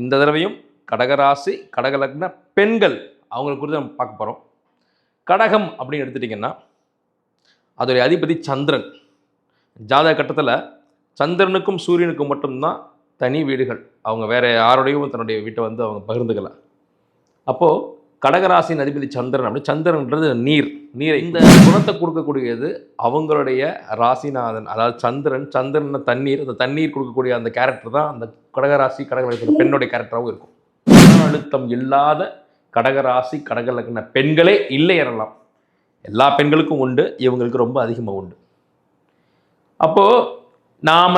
இந்த தடவையும் கடகராசி கடகலக்ன பெண்கள் அவங்களுக்கு குறித்து நம்ம பார்க்க போகிறோம் கடகம் அப்படின்னு எடுத்துட்டிங்கன்னா அதோடைய அதிபதி சந்திரன். ஜாதக கட்டத்தில் சந்திரனுக்கும் சூரியனுக்கும் மட்டும்தான் தனி வீடுகள். அவங்க வேறு யாரோடையும் தன்னுடைய வீட்டை வந்து அவங்க பகிர்ந்துக்கல. அப்போது கடகராசியின் அதிபதி சந்திரன் அப்படி சந்திரன்றது நீர். நீரை இந்த குணத்தை கொடுக்கக்கூடியது அவங்களுடைய ராசிநாதன். அதாவது சந்திரன் சந்திரன் தண்ணீர் அந்த தண்ணீர் கொடுக்கக்கூடிய அந்த கேரக்டர் தான் அந்த கடகராசி கடகலக்கண பெண்ணுடைய கேரக்டராகவும் இருக்கும். மன அழுத்தம் இல்லாத கடகராசி கடகலக்கண பெண்களே இல்லை எனலாம். எல்லா பெண்களுக்கும் உண்டு இவங்களுக்கு ரொம்ப அதிகமாக உண்டு. அப்போது நாம்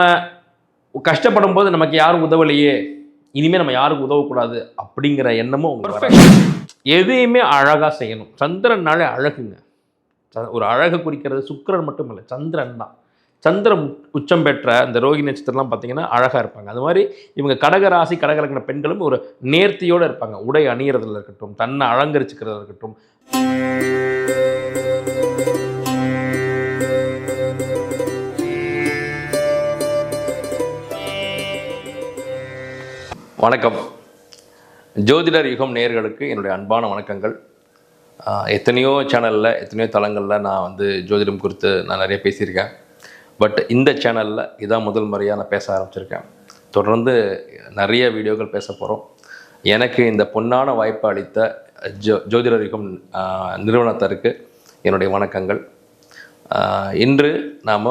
கஷ்டப்படும் போது நமக்கு யாரும் உதவலையே இனிமேல் நம்ம யாருக்கும் உதவக்கூடாது அப்படிங்கிற எண்ணமும் உங்களுக்கு. எதையுமே அழகாக செய்யணும். சந்திரனாலே அழகுங்க. ச- ஒரு அழகு குறிக்கிறது சுக்கிரன் மட்டும் இல்லை சந்திரன் தான். சந்திர உச்சம் பெற்ற இந்த ரோகி நட்சத்திரம்லாம் பார்த்தீங்கன்னா அழகாக இருப்பாங்க. அது மாதிரி இவங்க கடகராசி கடகலக்கின பெண்களும் ஒரு நேர்த்தியோடு இருப்பாங்க. உடை அணியறதுல இருக்கட்டும் தன்னை அலங்கரிச்சுக்கிறதா இருக்கட்டும். வணக்கம். ஜோதிடர் யுகம் நேர்களுக்கு என்னுடைய அன்பான வணக்கங்கள். எத்தனையோ சேனலில் எத்தனையோ தளங்களில் நான் வந்து ஜோதிடம் குறித்து நான் நிறைய பேசியிருக்கேன். பட் இந்த சேனலில் இதான் முதல் முறையாக நான் பேச ஆரம்பிச்சிருக்கேன். தொடர்ந்து நிறைய வீடியோக்கள் பேச போகிறோம் எனக்கு இந்த பொன்னான வாய்ப்பு அளித்த ஜோ ஜோதிடரிக்கும் நிறுவனத்தருக்கு என்னுடைய வணக்கங்கள். இன்று நாம்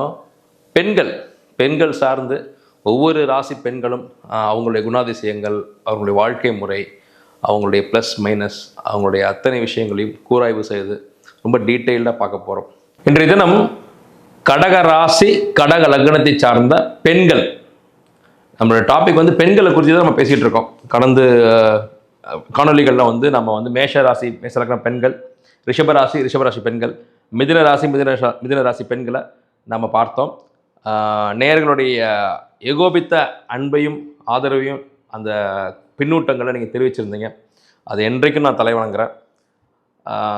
பெண்கள் பெண்கள் சார்ந்து ஒவ்வொரு ராசி பெண்களும் அவங்களுடைய குணாதிசயங்கள் அவங்களுடைய வாழ்க்கை முறை அவங்களுடைய ப்ளஸ் மைனஸ் அவங்களுடைய அத்தனை விஷயங்களையும் கூராய்வு செய்து ரொம்ப டீட்டெயில்டாக பார்க்க போகிறோம் இன்றைய தினம் கடக ராசி கடக லக்னத்தை சார்ந்த பெண்கள். நம்மளோட டாபிக் வந்து பெண்களை குறித்து தான் நம்ம பேசிகிட்டு இருக்கோம். கடந்து அஹ், வந்து நம்ம வந்து மேஷ ராசி மேஷ லக்ன பெண்கள் ரிஷபராசி ராசி பெண்கள் மிதுன ராசி மிதுன மிதின மிதுன ராசி பெண்களை நம்ம பார்த்தோம். நேர்களுடைய ஏகோபித்த அன்பையும் ஆதரவையும் அந்த பின்னூட்டங்களை நீங்கள் தெரிவிச்சிருந்தீங்க. அது என்றைக்கும் நான் தலை வணங்குறேன்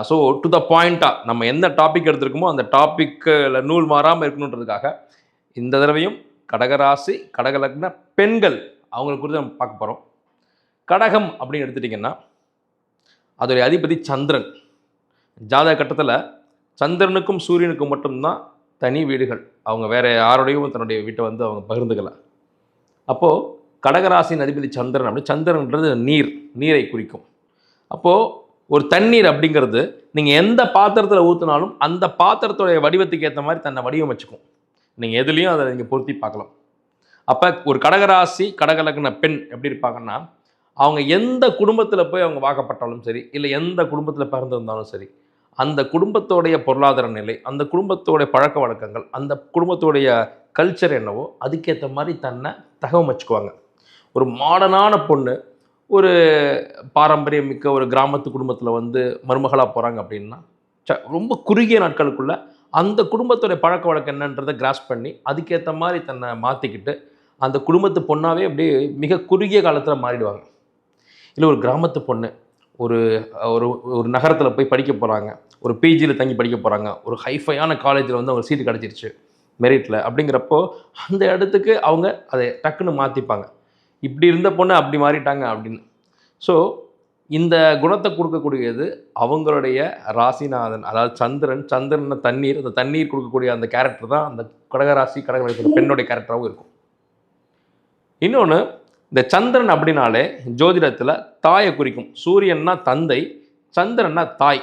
ஸோ டு த பாயிண்ட்டாக நம்ம எந்த டாபிக் எடுத்திருக்கோமோ அந்த டாப்பிக்கில் நூல் மாறாமல் இருக்கணுன்றதுக்காக இந்த தடவையும் கடகராசி கடகலக்ன பெண்கள் அவங்களை குறித்து நம்ம பார்க்க போகிறோம் கடகம் அப்படின்னு எடுத்துட்டிங்கன்னா அதோடைய அதிபதி சந்திரன். ஜாதக கட்டத்தில் சந்திரனுக்கும் சூரியனுக்கும் மட்டும்தான் தனி வீடுகள். அவங்க வேற யாரோடையும் தன்னுடைய வீட்டை வந்து அவங்க பகிர்ந்துக்கலாம் அப்போது கடகராசியின் அதிபதி சந்திரன் அப்படி சந்திரன்ன்றது நீர் நீரை குறிக்கும். அப்போது ஒரு தண்ணீர் அப்படிங்கிறது நீங்கள் எந்த பாத்திரத்தில் ஊற்றினாலும் அந்த பாத்திரத்துடைய வடிவத்துக்கு ஏற்ற மாதிரி தன்னை வடிவமைச்சுக்கும். நீங்கள் எதுலேயும் அதை நீங்கள் பொருத்தி பார்க்கலாம். அப்போ ஒரு கடகராசி கடகலக்ன பெண் எப்படி இருப்பாங்கன்னா அவங்க எந்த குடும்பத்தில் போய் அவங்க வாக்கப்பட்டாலும் சரி இல்லை எந்த குடும்பத்தில் பிறந்திருந்தாலும் சரி அந்த குடும்பத்தோடைய பொருளாதார நிலை அந்த குடும்பத்தோடைய பழக்க வழக்கங்கள் அந்த குடும்பத்தோடைய கல்ச்சர் என்னவோ அதுக்கேற்ற மாதிரி தன்னை தகவமைச்சுக்குவாங்க. ஒரு மாடர்னான பொண்ணு ஒரு பாரம்பரியம் மிக்க ஒரு கிராமத்து குடும்பத்தில் வந்து மருமகளாக போகிறாங்க அப்படின்னா ச- ரொம்ப குறுகிய நாட்களுக்குள்ள அந்த குடும்பத்தோட பழக்க வழக்கம் என்னன்றதை கிராஸ் பண்ணி அதுக்கேற்ற மாதிரி தன்னை மாற்றிக்கிட்டு அந்த குடும்பத்து பொண்ணாவே அப்படியே மிக குறுகிய காலத்தில் மாறிடுவாங்க. இல்லை ஒரு கிராமத்து பொண்ணு ஒரு ஒரு ஒரு நகரத்தில் போய் படிக்க போகிறாங்க ஒரு பிஜியில் தங்கி படிக்க போகிறாங்க ஒரு ஹைஃபையான காலேஜில் வந்து அவங்க சீட்டு கிடச்சிருச்சு மெரிட்டில் அப்படிங்கிறப்போ அந்த இடத்துக்கு அவங்க அதை டக்குன்னு மாற்றிப்பாங்க இப்படி இருந்த பொண்ணு அப்படி மாறிட்டாங்க அப்படின்னு. ஸோ இந்த குணத்தை கொடுக்கக்கூடியது அவங்களுடைய ராசிநாதன் அதாவது சந்திரன் சந்திரன் தண்ணீர் அந்த தண்ணீர் கொடுக்கக்கூடிய அந்த கேரக்டர் தான் அந்த கடகராசி கடகராசி பெண்ணுடைய கேரக்டராகவும் இருக்கும். இன்னொன்று இந்த சந்திரன் அப்படின்னாலே ஜோதிடத்தில் தாயை குறிக்கும். சூரியன்னா தந்தை சந்திரன்னா தாய்.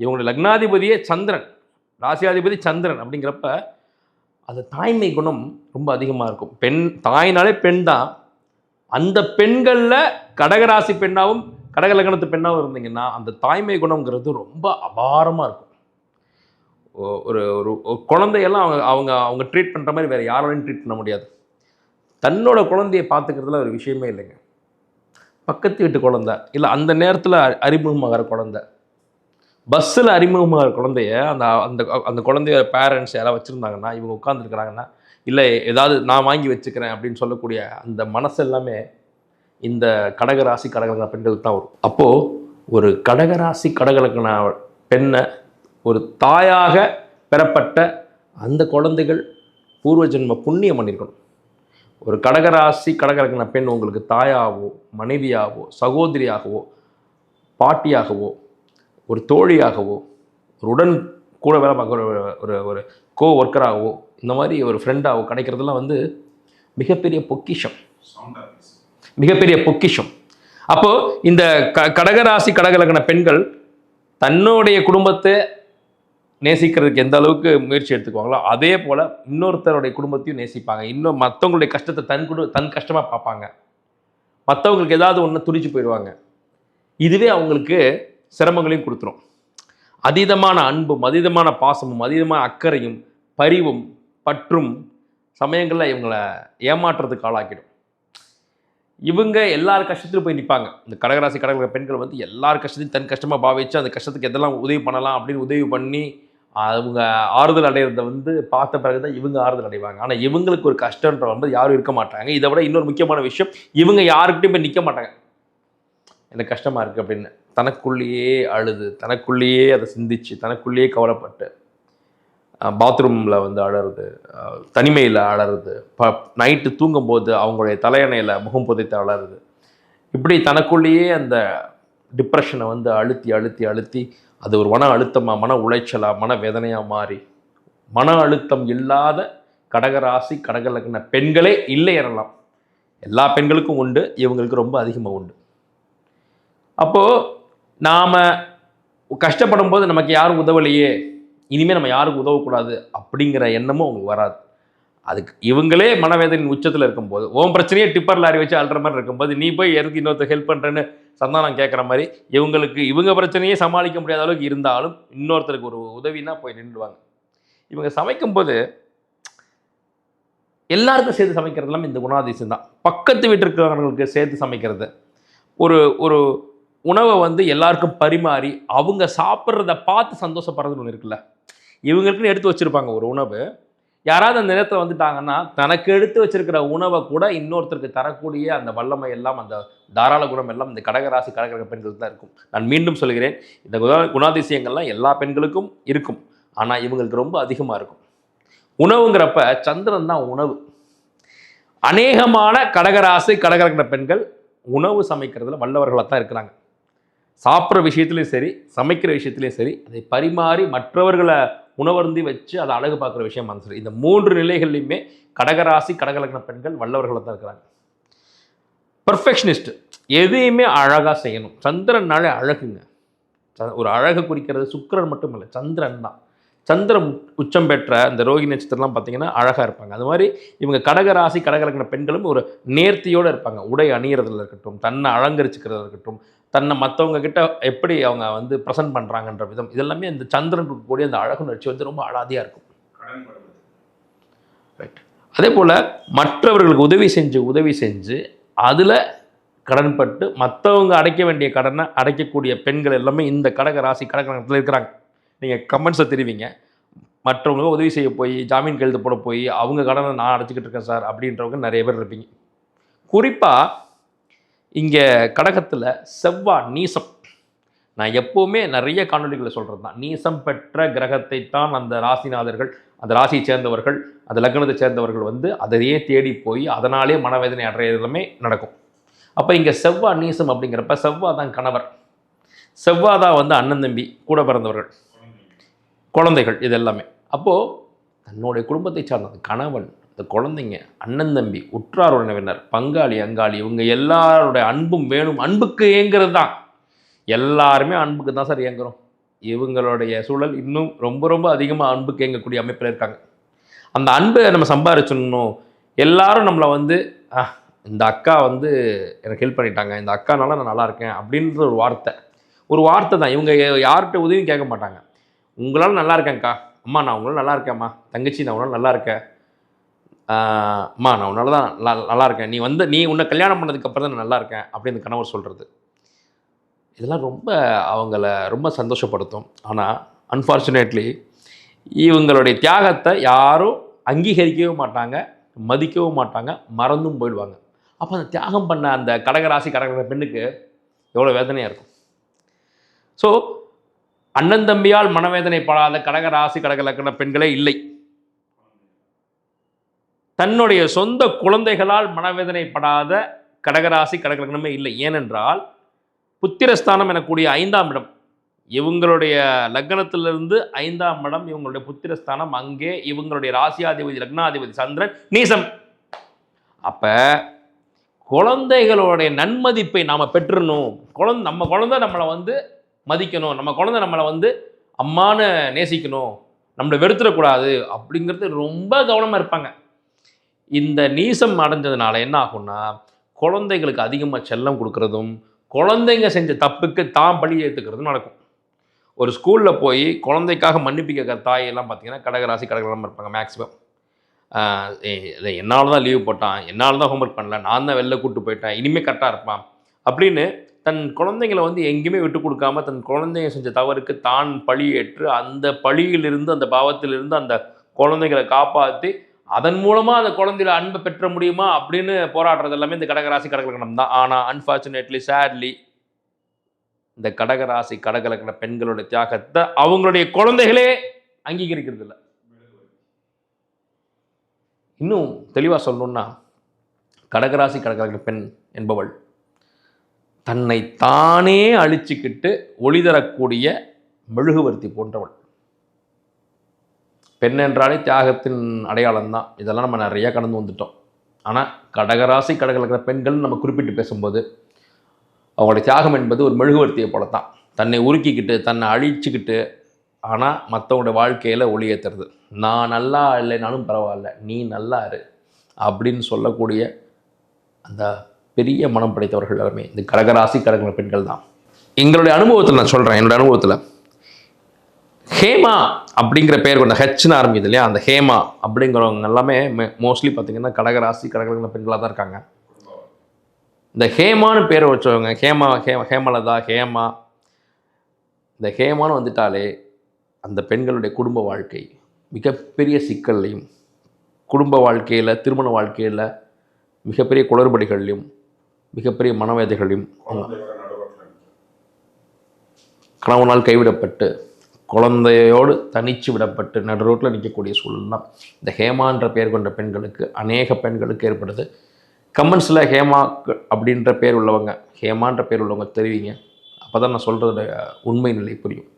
இவங்களுடைய லக்னாதிபதியே சந்திரன் ராசியாதிபதி சந்திரன் அப்படிங்கிறப்ப அந்த தாய்மை குணம் ரொம்ப அதிகமாக இருக்கும். பெண் தாய்னாலே பெண் தான் அந்த பெண்களில் கடகராசி பெண்ணாகவும் கடகலக்கணத்து பெண்ணாகவும் இருந்தீங்கன்னா அந்த தாய்மை குணங்கிறது ரொம்ப அபாரமாக இருக்கும். ஒரு ஒரு ஒரு குழந்தையெல்லாம் அவங்க அவங்க அவங்க ட்ரீட் பண்ணுற மாதிரி வேறு யாராலையும் ட்ரீட் பண்ண முடியாது. தன்னோட குழந்தையை பார்த்துக்கிறதுல ஒரு விஷயமே இல்லைங்க. பக்கத்து வீட்டு குழந்தை இல்லை அந்த நேரத்தில் அறிமுகமாகிற குழந்தை. பஸ்ஸில் அறிமுகமாகிற குழந்தைய அந்த அந்த அந்த குழந்தைய பேரண்ட்ஸ் யாராவது வச்சுருந்தாங்கன்னா இவங்க உட்காந்துருக்குறாங்கன்னா இல்லை ஏதாவது நான் வாங்கி வச்சுக்கிறேன் அப்படின்னு சொல்லக்கூடிய அந்த மனசு எல்லாமே இந்த கடகராசி கடகலக்கண பெண்களுக்கு தான் வரும். அப்போது ஒரு கடகராசி கடகலக்கண பெண்ணை ஒரு தாயாக பெறப்பட்ட அந்த குழந்தைகள் பூர்வ ஜென்ம புண்ணியம் பண்ணியிருக்கணும். ஒரு கடகராசி கடகலக்கண பெண் உங்களுக்கு தாயாகவோ மனைவியாகவோ சகோதரியாகவோ பாட்டியாகவோ ஒரு தோழியாகவோ ஒரு உடன் கூட வேலை பார்க்குற ஒரு- ஒரு ஒரு கோ ஒர்க்கராகவோ இந்த மாதிரி ஒரு ஃப்ரெண்டாகவோ கிடைக்கிறதுலாம் வந்து மிகப்பெரிய பொக்கிஷம். மிகப்பெரிய பொக்கிஷம். அப்போ இந்த க கடகராசி கடகலக்கண பெண்கள் தன்னுடைய குடும்பத்தை நேசிக்கிறதுக்கு எந்த அளவுக்கு முயற்சி எடுத்துக்குவாங்களோ அதே போல் இன்னொருத்தருடைய குடும்பத்தையும் நேசிப்பாங்க. இன்னும் மற்றவங்களுடைய கஷ்டத்தை தன் குடு தன் கஷ்டமாக பார்ப்பாங்க. மற்றவங்களுக்கு ஏதாவது ஒன்று துடிச்சு போயிடுவாங்க. இதுவே அவங்களுக்கு சிரமங்களையும் கொடுத்துரும். அதீதமான அன்பும் அதீதமான பாசமும் அதீதமான அக்கறையும் பரிவும் பற்றும் சமயங்களில் இவங்களை ஏமாற்றுறதுக்கு ஆளாக்கிடும். இவங்க எல்லார் கஷ்டத்திலும் போய் நிற்பாங்க இந்த கடகராசி கடகர பெண்கள் வந்து எல்லார் கஷ்டத்தையும் தன் கஷ்டமாக பாவிச்சு அந்த கஷ்டத்துக்கு எதெல்லாம் உதவி பண்ணலாம் அப்படின்னு உதவி பண்ணி அவங்க ஆறுதல் அடையிறத வந்து பார்த்த பிறகு தான் இவங்க ஆறுதல் அடைவாங்க. ஆனால் இவங்களுக்கு ஒரு கஷ்டன்ற வந்து யாரும் இருக்க மாட்டாங்க. இதை விட இன்னொரு முக்கியமான விஷயம் இவங்க யாருக்கிட்டையும் போய் நிற்க மாட்டாங்க. எனக்கு கஷ்டமாக இருக்குது அப்படின்னு தனக்குள்ளேயே அழுது தனக்குள்ளேயே அதை சிந்திச்சு தனக்குள்ளேயே கவலைப்பட்டு பாத்ரூமில் வந்து அழறது தனிமையில் அழறது ப நைட்டு தூங்கும்போது அவங்களுடைய தலையணையில் முகம் புதைத்து அழறது இப்படி தனக்குள்ளேயே அந்த டிப்ரெஷனை வந்து அழுத்தி அழுத்தி அழுத்தி அது ஒரு மன அழுத்தமாக மன உளைச்சலாக மன வேதனையாக மாறி மன அழுத்தம் இல்லாத கடகராசி கடகலக்கண பெண்களே இல்லை எனலாம். எல்லா பெண்களுக்கும் உண்டு இவங்களுக்கு ரொம்ப அதிகமாக உண்டு. அப்போது நாம் கஷ்டப்படும் போது நமக்கு யாரும் உதவலையே? இனிமேல் நம்ம யாருக்கும் உதவக்கூடாது அப்படிங்கிற எண்ணமும் அவங்களுக்கு வராது. அதுக்கு இவங்களே மனவேதனின் உச்சத்தில் இருக்கும்போது ஓம் பிரச்சனையே டிப்பர் லாரி வச்சு அல்ற மாதிரி இருக்கும்போது நீ போய் எதுக்கு இன்னொருத்தர் ஹெல்ப் பண்ணுறேன்னு சந்தானம் கேட்குற மாதிரி இவங்களுக்கு இவங்க பிரச்சனையே சமாளிக்க முடியாத அளவுக்கு இருந்தாலும் இன்னொருத்தருக்கு ஒரு உதவினா போய் நின்றுவாங்க இவங்க சமைக்கும்போது எல்லாருக்கும் சேர்த்து சமைக்கிறதுலாம் இந்த குணாதிசயம் தான். பக்கத்து வீட்டில் இருக்கிறவங்களுக்கு சேர்த்து சமைக்கிறது. ஒரு ஒரு உணவை வந்து எல்லாருக்கும் பரிமாறி அவங்க சாப்பிட்றத பார்த்து சந்தோஷப்படுறதுன்னு ஒன்று இருக்குல்ல? இவங்களுக்குன்னு எடுத்து வச்சுருப்பாங்க ஒரு உணவு. யாராவது அந்த நேரத்தில் வந்துட்டாங்கன்னா தனக்கு எடுத்து வச்சிருக்கிற உணவை கூட இன்னொருத்தருக்கு தரக்கூடிய அந்த வல்லமை எல்லாம் அந்த தாராள குணம் எல்லாம் இந்த கடகராசி கடகரக பெண்கள் தான் இருக்கும். நான் மீண்டும் சொல்கிறேன் இந்த குணாதிசயங்கள்லாம் எல்லா பெண்களுக்கும் இருக்கும். ஆனால் இவங்களுக்கு ரொம்ப அதிகமாக இருக்கும். உணவுங்கிறப்ப சந்திரன் தான் உணவு. அநேகமான கடகராசி கடகரக்கிற பெண்கள் உணவு சமைக்கிறதுல வல்லவர்களாக தான் இருக்கிறாங்க. சாப்பிட்ற விஷயத்துலையும் சரி சமைக்கிற விஷயத்துலையும் சரி அதை பரிமாறி மற்றவர்களை உணவருந்தி வச்சு அதை அழகு பார்க்குற விஷயம் வந்து சரி இந்த மூன்று நிலைகள்லையுமே கடகராசி கடகலக்ன பெண்கள் வல்லவர்களாக தான் இருக்கிறாங்க. பர்ஃபெக்ஷனிஸ்ட் எதையுமே அழகாக செய்யணும். சந்திரனாலே அழகுங்க. ச- ஒரு அழகை குறிக்கிறது சுக்கிரன் மட்டும் இல்லை சந்திரன் தான். சந்திரன் உச்சம் பெற்ற இந்த ரோகி நட்சத்திரம்லாம் பார்த்தீங்கன்னா அழகாக இருப்பாங்க. அது மாதிரி இவங்க கடகராசி கடகலக்கண பெண்களும் ஒரு நேர்த்தியோடு இருப்பாங்க. உடை அணியறதுல இருக்கட்டும் தன்னை அலங்கரிச்சுக்கிறதா இருக்கட்டும் தன்னை மற்றவங்க கிட்ட எப்படி அவங்க வந்து ப்ரெசென்ட் பண்ணுறாங்கன்ற விதம் இதெல்லாமே இந்த சந்திரன் கூடிய அந்த அழகுணர்ச்சி வந்து ரொம்ப அழாதியாக இருக்கும். ரைட் அதே போல் மற்றவர்களுக்கு உதவி செஞ்சு உதவி செஞ்சு அதில் கடன்பட்டு மற்றவங்க அடைக்க வேண்டிய கடனை அடைக்கக்கூடிய பெண்கள் எல்லாமே இந்த கடக ராசி கடகத்தில் இருக்கிறாங்க. நீங்கள் கமெண்ட்ஸை தெரிவிங்க. மற்றவங்க உதவி செய்ய போய் ஜாமீன் கையெழுத்து போட போய் அவங்க கடனை நான் அடைச்சிக்கிட்டு இருக்கேன் சார் அப்படின்றவங்க நிறைய பேர் இருப்பீங்க. குறிப்பாக இங்கே கடகத்தில் செவ்வா நீசம். நான் எப்போவுமே நிறைய காணொளிகளை சொல்கிறது தான் நீசம் பெற்ற கிரகத்தை தான் அந்த ராசிநாதர்கள் அந்த ராசியை சேர்ந்தவர்கள் அந்த லக்னத்தை சேர்ந்தவர்கள் வந்து அதையே தேடி போய் அதனாலே மனவேதனை அடையிறதுமே நடக்கும். அப்போ இங்கே செவ்வாய் நீசம் அப்படிங்கிறப்ப செவ்வா தான் கணவர். செவ்வா தான் வந்து அண்ணன் தம்பி கூட பிறந்தவர்கள். குழந்தைகள் இது எல்லாமே அப்போது தன்னுடைய குடும்பத்தை சார்ந்த கணவன் இந்த குழந்தைங்க அண்ணன் தம்பி உற்றார் உறவினர் பங்காளி அங்காளி இவங்க எல்லாருடைய அன்பும் வேணும். அன்புக்கு ஏங்குறது தான் எல்லாருமே அன்புக்கு தான் சார் ஏங்குறோம். இவங்களுடைய சூழல் இன்னும் ரொம்ப ரொம்ப அதிகமாக அன்புக்கு ஏங்கக்கூடிய அமைப்பில் இருக்காங்க. அந்த அன்பை நம்ம சம்பாரிச்சிடணும். எல்லாரும் நம்மளை வந்து "ஆ, இந்த அக்கா வந்து எனக்கு ஹெல்ப் பண்ணிட்டாங்க. இந்த அக்கானால நான் நல்லா இருக்கேன். அப்படின்ற ஒரு வார்த்தை. ஒரு வார்த்தை தான். இவங்க யார்கிட்ட உதவியும் கேட்க மாட்டாங்க. உங்களால் நல்லா இருக்கேன்க்கா. அம்மா நான் உங்களால் நல்லா இருக்கேம்மா தங்கச்சி நான் உங்களால் நல்லா இருக்கேன். அம்மா நான் உன்னால தான் நல்லா நல்லா இருக்கேன். நீ வந்து நீ உன்னை கல்யாணம் பண்ணதுக்கப்புறம் தான் நான் நல்லா இருக்கேன் அப்படின்னு கணவர் சொல்கிறது இதெல்லாம் ரொம்ப அவங்கள ரொம்ப சந்தோஷப்படுத்தும். ஆனால் அன்ஃபார்ச்சுனேட்லி இவங்களுடைய தியாகத்தை யாரும் அங்கீகரிக்கவும் மாட்டாங்க மதிக்கவும் மாட்டாங்க மறந்தும் போயிடுவாங்க. அப்போ அந்த தியாகம் பண்ண அந்த கடகராசி கடகிற பெண்ணுக்கு எவ்வளோ வேதனையாக இருக்கும். ஸோ அண்ணன் தம்பியால் மனவேதனைப்படாத கடகராசி கடகலக்கண பெண்களே இல்லை. தன்னுடைய சொந்த குழந்தைகளால் மனவேதனைப்படாத கடகராசி கடகலக்கணமே இல்லை. ஏனென்றால் புத்திரஸ்தானம் எனக்கூடிய ஐந்தாம் இடம். இவங்களுடைய லக்னத்திலிருந்து ஐந்தாம் இடம் இவங்களுடைய புத்திரஸ்தானம். அங்கே இவங்களுடைய ராசியாதிபதி லக்னாதிபதி சந்திரன் நீசம் அப்ப குழந்தைகளுடைய நன்மதிப்பை நாம பெற்றுடணும் குழந்தை நம்ம குழந்தை நம்மளை வந்து மதிக்கணும். நம்ம குழந்தை நம்மளை வந்து அம்மான்னு நேசிக்கணும். நம்மளை வெறுத்துடக்கூடாது. அப்படிங்கிறது ரொம்ப கவனமாக இருப்பாங்க. இந்த நீசம் அடைஞ்சதுனால என்ன ஆகும்னா குழந்தைகளுக்கு அதிகமாக செல்லம் கொடுக்கறதும் குழந்தைங்க செஞ்ச தப்புக்கு தான் பழி ஏற்றுக்கிறதும் நடக்கும். ஒரு ஸ்கூலில் போய் குழந்தைக்காக மன்னிப்பு கேட்குற தாயெல்லாம் பார்த்தீங்கன்னா கடகராசி கடகராம இருப்பாங்க மேக்ஸிமம் என்னால் தான் லீவ் போட்டான் என்னால் தான் ஹோம்ஒர்க் பண்ணல நான் தான் வெளில கூட்டு போயிட்டேன் இனிமேல் கரெக்டாக இருப்பான் அப்படின்னு தன் குழந்தைங்களை வந்து எங்கேயுமே விட்டு கொடுக்காம தன் குழந்தைங்க செஞ்ச தவறுக்கு தான் பழியேற்று அந்த பழியிலிருந்து அந்த பாவத்திலிருந்து அந்த குழந்தைங்களை காப்பாற்றி அதன் மூலமாக அந்த குழந்தையில அன்பை பெற்ற முடியுமா அப்படின்னு போராடுறது எல்லாமே இந்த கடகராசி கடகலக்கணம் தான். ஆனால் அன்ஃபார்ச்சுனேட்லி சேட்லி இந்த கடகராசி கடகலக்கண பெண்களுடைய தியாகத்தை அவங்களுடைய குழந்தைகளே அங்கீகரிக்கிறது இல்லை. இன்னும் தெளிவாக சொல்லணும்னா கடகராசி கடகலக்கண பெண் என்பவள் தன்னை தானே அழிச்சிக்கிட்டு ஒளிதரக்கூடிய மெழுகுவர்த்தி போன்றவள். பெண் என்றாலே தியாகத்தின் அடையாளம் தான் இதெல்லாம் நம்ம நிறையா கடந்து வந்துட்டோம். ஆனால் கடகராசி கடகலக்கிற பெண்கள் நம்ம குறிப்பிட்டு பேசும்போது அவங்களுடைய தியாகம் என்பது ஒரு மெழுகுவர்த்தியை போல தான் தன்னை உருக்கிக்கிட்டு தன்னை அழிச்சிக்கிட்டு ஆனால் மற்றவங்களுடைய வாழ்க்கையில் ஒளியேற்றுறது நான் நல்லா இல்லைனாலும் பரவாயில்ல நீ நல்லா இரு அப்படின்னு சொல்லக்கூடிய அந்த பெரிய மனம் படைத்தவர்கள் எல்லாருமே. இந்த கடகராசி கடகிற பெண்கள் தான் எங்களுடைய அனுபவத்தில் நான் சொல்கிறேன் என்னோட அனுபவத்தில். ஹேமா அப்படிங்கிற பெயர் கொண்ட ஹெச்னு ஆரம்பிக்குது இல்லையா? அந்த ஹேமா அப்படிங்கிறவங்க எல்லாமே மோஸ்ட்லி பார்த்தீங்கன்னா கடகராசி கடகர பெண்களாக தான் இருக்காங்க. இந்த ஹேமான்னு பேரை வச்சவங்க ஹேமா ஹே ஹேமலதா ஹேமா இந்த ஹேமான்னு வந்துட்டாலே அந்த பெண்களுடைய குடும்ப வாழ்க்கை மிகப்பெரிய சிக்கல்லையும் குடும்ப வாழ்க்கையில் திருமண வாழ்க்கையில் மிகப்பெரிய குளறுபடிகள்லையும் மிகப்பெரிய மனவேதைகளையும் அவங்க கணவனால் கைவிடப்பட்டு குழந்தையோடு தனிச்சு விடப்பட்டு நடு ரோட்டில் நிற்கக்கூடிய சூழல்லாம் இந்த ஹேமான்ற பெயர் கொண்ட பெண்களுக்கு அநேக பெண்களுக்கு ஏற்படுது. கமெண்ட்ஸில் ஹேமா அப்படின்ற பேர் உள்ளவங்க ஹேமான்ற பேர் உள்ளவங்க தெரிவிங்க. அப்போ தான் நான் சொல்கிறத உண்மை நிலை புரியும்.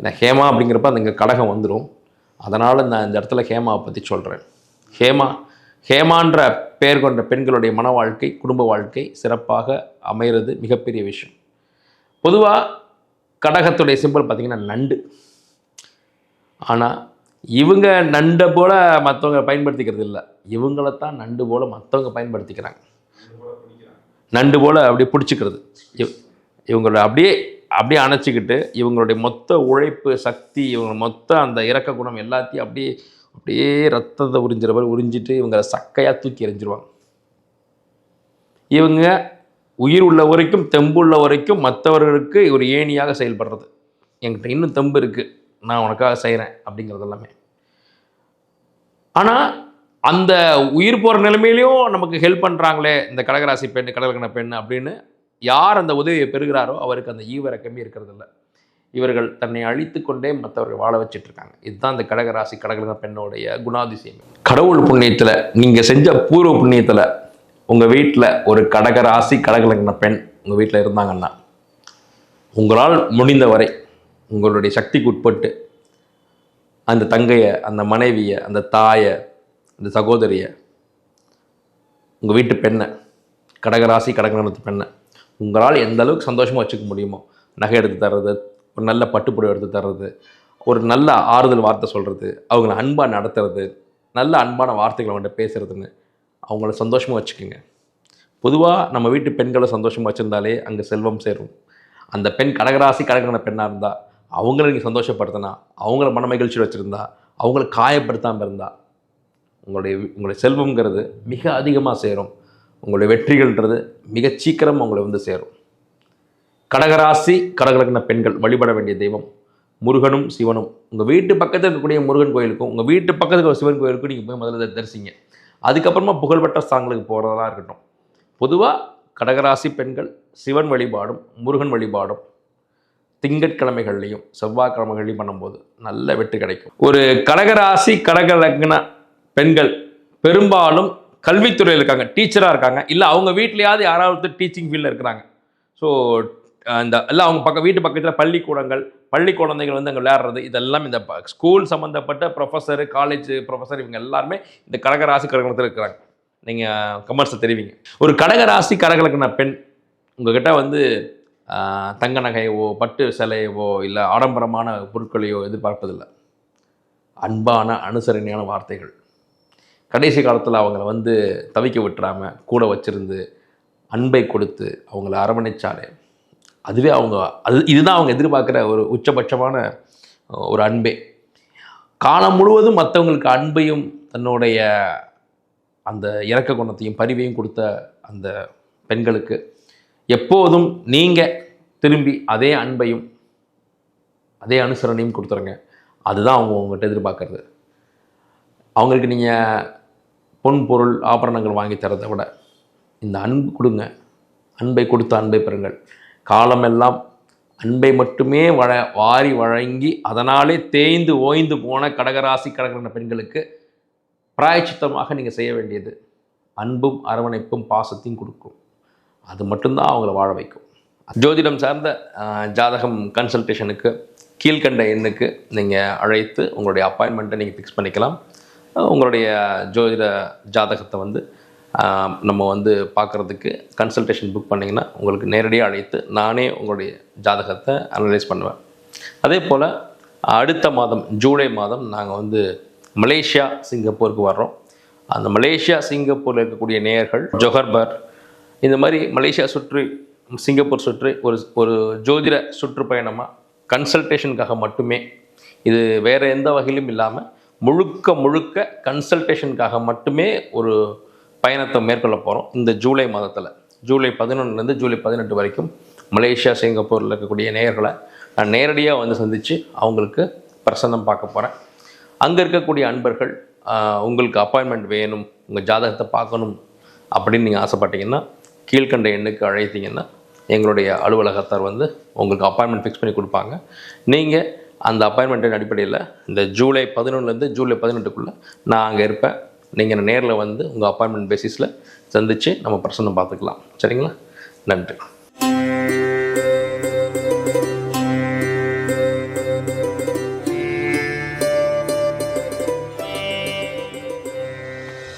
ஏன்னா ஹேமா அப்படிங்கிறப்ப அந்த இங்கே கடகம் வந்துடும் அதனால் நான் இந்த இடத்துல ஹேமாவை பற்றி சொல்கிறேன் ஹேமா ஹேமான்ற பெயர் கொண்ட பெண்களுடைய மன வாழ்க்கை குடும்ப வாழ்க்கை சிறப்பாக அமைகிறது மிகப்பெரிய விஷயம். பொதுவாக கடகத்துடைய சிம்பிள் பார்த்திங்கன்னா நண்டு. ஆனால் இவங்க நண்டை போல் மற்றவங்க பயன்படுத்திக்கிறது இல்லை. இவங்களை தான் நண்டு போல் மற்றவங்க பயன்படுத்திக்கிறாங்க. நண்டு போல் அப்படியே பிடிச்சிக்கிறது. இவ் இவங்களோட அப்படியே அப்படியே அணைச்சிக்கிட்டு இவங்களுடைய மொத்த உழைப்பு சக்தி இவங்க மொத்த அந்த இறக்க குணம் எல்லாத்தையும் அப்படியே அப்படியே ரத்தத்தை உறிஞ்சிற மாதிரி உறிஞ்சிட்டு இவங்களை சக்கையாக தூக்கி எறிஞ்சிருவாங்க. இவங்க உயிர் உள்ள வரைக்கும் தெம்பு உள்ள வரைக்கும் மற்றவர்களுக்கு ஒரு ஏணியாக செயல்படுறது. என்கிட்ட இன்னும் தெம்பு இருக்குது நான் உனக்காக செய்கிறேன் அப்படிங்கிறது எல்லாமே. ஆனால் அந்த உயிர் போகிற நிலைமையிலையும் நமக்கு ஹெல்ப் பண்ணுறாங்களே இந்த கடகராசி பெண் கடகலக்கண பெண் அப்படின்னு யார் அந்த உதவியை பெறுகிறாரோ அவருக்கு அந்த ஈவிரக்கமே இருக்கிறது இல்லை. இவர்கள் தன்னை அழித்து கொண்டே மற்றவர்கள் வாழ வச்சிட்டு இருக்காங்க இதுதான் இந்த கடகராசி கடகலக்கண பெண்ணுடைய குணாதிசயம். கடவுள் புண்ணியத்தில் நீங்கள் செஞ்ச பூர்வ புண்ணியத்தில் உங்கள் வீட்டில் ஒரு கடகராசி கடகலக்கண பெண் உங்கள் வீட்டில் இருந்தாங்கன்னா உங்களால் முடிந்தவரை உங்களுடைய சக்திக்கு உட்பட்டு அந்த தங்கையை அந்த மனைவியை அந்த தாயை அந்த சகோதரியை உங்கள் வீட்டு பெண்ணை கடகராசி கடகலக்கணத்து பெண்ணை உங்களால் எந்த அளவுக்கு சந்தோஷமாக வச்சுக்க முடியுமோ நகை எடுத்து தர்றது ஒரு நல்ல பட்டுப்புடவை எடுத்து தர்றது ஒரு நல்ல ஆறுதல் வார்த்தை சொல்கிறது அவங்கள அன்பாக நடத்துறது நல்ல அன்பான வார்த்தைகளை அவங்கள்ட்ட பேசுகிறதுன்னு அவங்கள சந்தோஷமாக வச்சுக்கோங்க. பொதுவாக நம்ம வீட்டு பெண்களை சந்தோஷமாக வச்சுருந்தாலே அங்கே செல்வம் சேரும். அந்த பெண் கடகராசி கடகரான பெண்ணாக இருந்தால் அவங்கள நீங்கள் சந்தோஷப்படுத்தினா அவங்கள மன மகிழ்ச்சியில் வச்சுருந்தா அவங்கள காயப்படுத்தாமல் இருந்தா உங்களுடைய உங்களுடைய செல்வம்ங்கிறது மிக அதிகமாக சேரும். உங்களுடைய வெற்றிகள்ன்றது மிக சீக்கிரம் அவங்களை வந்து சேரும். கடகராசி கடகலக்கின பெண்கள் வழிபட வேண்டிய தெய்வம் முருகனும் சிவனும். உங்கள் வீட்டு பக்கத்தில் இருக்கக்கூடிய முருகன் கோயிலுக்கும் உங்கள் வீட்டு பக்கத்தில் இருக்கிற சிவன் கோயிலுக்கும் நீங்கள் போய் முதல்ல தரிசிங்க. அதுக்கப்புறமா புகழ்பெற்ற ஸ்தானங்களுக்கு போகிறதா இருக்கட்டும். பொதுவாக கடகராசி பெண்கள் சிவன் வழிபாடும் முருகன் வழிபாடும் திங்கட்கிழமைகள்லையும் செவ்வாய்க்கிழமைகள்லையும் பண்ணும்போது நல்ல வெற்றி கிடைக்கும். ஒரு கடகராசி கடகலக்ன பெண்கள் பெரும்பாலும் கல்வித்துறையில் இருக்காங்க டீச்சராக இருக்காங்க. இல்லை அவங்க வீட்லையாவது யாராவது டீச்சிங் ஃபீல்டில் இருக்கிறாங்க. ஸோ இந்த எல்லாம் அவங்க பக்கம் வீட்டு பக்கத்தில் பள்ளிக்கூடங்கள் பள்ளி குழந்தைகள் வந்து அங்கே விளையாடுறது இதெல்லாம் இந்த ஸ்கூல் சம்மந்தப்பட்ட ப்ரொஃபஸர் காலேஜ் ப்ரொஃபஸர் இவங்க எல்லாருமே இந்த கடகராசி கரகணத்தில் இருக்கிறாங்க. நீங்கள் கமர்ஸில் தெரிவிங்க. ஒரு கடகராசி கடகலக்கண பெண் உங்ககிட்ட வந்து தங்க நகையவோ பட்டு சிலையவோ இல்லை ஆடம்பரமான பொருட்களையோ எதிர்பார்ப்பதில்லை. அன்பான அனுசரணையான வார்த்தைகள். கடைசி காலத்தில் அவங்கள வந்து தவிக்க விட்டுறாமல் கூட வச்சிருந்து அன்பை கொடுத்து அவங்கள அரவணைச்சாலே அதுவே அவங்க அது இதுதான் அவங்க எதிர்பார்க்குற ஒரு உச்சபட்சமான ஒரு அன்பே. காலம் முழுவதும் மற்றவங்களுக்கு அன்பையும் தன்னுடைய அந்த இறக்க குணத்தையும் பரிவையும் கொடுத்த அந்த பெண்களுக்கு எப்போதும் நீங்கள் திரும்பி அதே அன்பையும் அதே அனுசரணையும் கொடுத்துருங்க. அதுதான் அவங்க உங்கள்கிட்ட எதிர்பார்க்குறது. அவங்களுக்கு நீங்கள் பொன் பொருள் ஆபரணங்கள் வாங்கி தரதை விட இந்த அன்பு கொடுங்க. அன்பை கொடுத்து அன்பை பெறுங்கள். காலமெல்லாம் அன்பை மட்டுமே வழ வாரி வழங்கி அதனாலே தேய்ந்து ஓய்ந்து போன கடகராசி கடகரன பெண்களுக்கு பிராயச்சித்தமாக நீங்கள் செய்ய வேண்டியது. அன்பும் அரவணைப்பும் பாசத்தையும் கொடுக்கும். அது மட்டும்தான் அவங்கள வாழ வைக்கும். ஜோதிடம் சார்ந்த ஜாதகம் கன்சல்டேஷனுக்கு கீழ்கண்ட எண்ணுக்கு நீங்கள் அழைத்து உங்களுடைய அப்பாயின்மெண்ட்டை நீங்கள் ஃபிக்ஸ் பண்ணிக்கலாம். உங்களுடைய ஜோதிட ஜாதகத்தை வந்து நம்ம வந்து பார்க்குறதுக்கு கன்சல்டேஷன் புக் பண்ணிங்கன்னா உங்களுக்கு நேரடியாக அழைத்து நானே உங்களுடைய ஜாதகத்தை அனலைஸ் பண்ணுவேன். அதே போல் அடுத்த மாதம் ஜூலை மாதம் நாங்கள் வந்து மலேசியா சிங்கப்பூருக்கு வர்றோம். அந்த மலேசியா சிங்கப்பூரில் இருக்கக்கூடிய நேயர்கள் ஜொஹர்பர் இந்த மாதிரி மலேசியா சுற்றி சிங்கப்பூர் சுற்றி ஒரு ஒரு ஜோதிட சுற்றுப்பயணமாக கன்சல்டேஷனுக்காக மட்டுமே இது வேறு எந்த வகையிலும் இல்லாமல் முழுக்க முழுக்க கன்சல்டேஷனுக்காக மட்டுமே ஒரு பயணத்தை மேற்கொள்ள போகிறோம் இந்த ஜூலை மாதத்தில் ஜூலை பதினொன்றுலேருந்து ஜூலை பதினெட்டு வரைக்கும் மலேசியா சிங்கப்பூரில் இருக்கக்கூடிய நேயர்களை நான் நேரடியாக வந்து சந்தித்து அவங்களுக்கு பிரசன்னம் பார்க்க போகிறேன் அங்கே இருக்கக்கூடிய அன்பர்கள் உங்களுக்கு அப்பாயின்மெண்ட் வேணும் உங்கள் ஜாதகத்தை பார்க்கணும் அப்படின்னு நீங்கள் ஆசைப்பட்டீங்கன்னா கீழ்க்கண்ட எண்ணுக்கு அழைத்தீங்கன்னா எங்களுடைய அலுவலகத்தார் வந்து உங்களுக்கு அப்பாயின்மெண்ட் ஃபிக்ஸ் பண்ணி கொடுப்பாங்க. நீங்கள் அந்த அப்பாயின்மெண்ட்டின் அடிப்படையில் இந்த ஜூலை பதினொன்றுலேருந்து ஜூலை பதினெட்டுக்குள்ளே நான் அங்கே இருப்பேன். நீங்கள் நேரில் வந்து உங்கள் அப்பாயின்மெண்ட் பேசிஸில் சந்தித்து நம்ம பிரசன்னம் பார்த்துக்கலாம். சரிங்களா? நன்றி.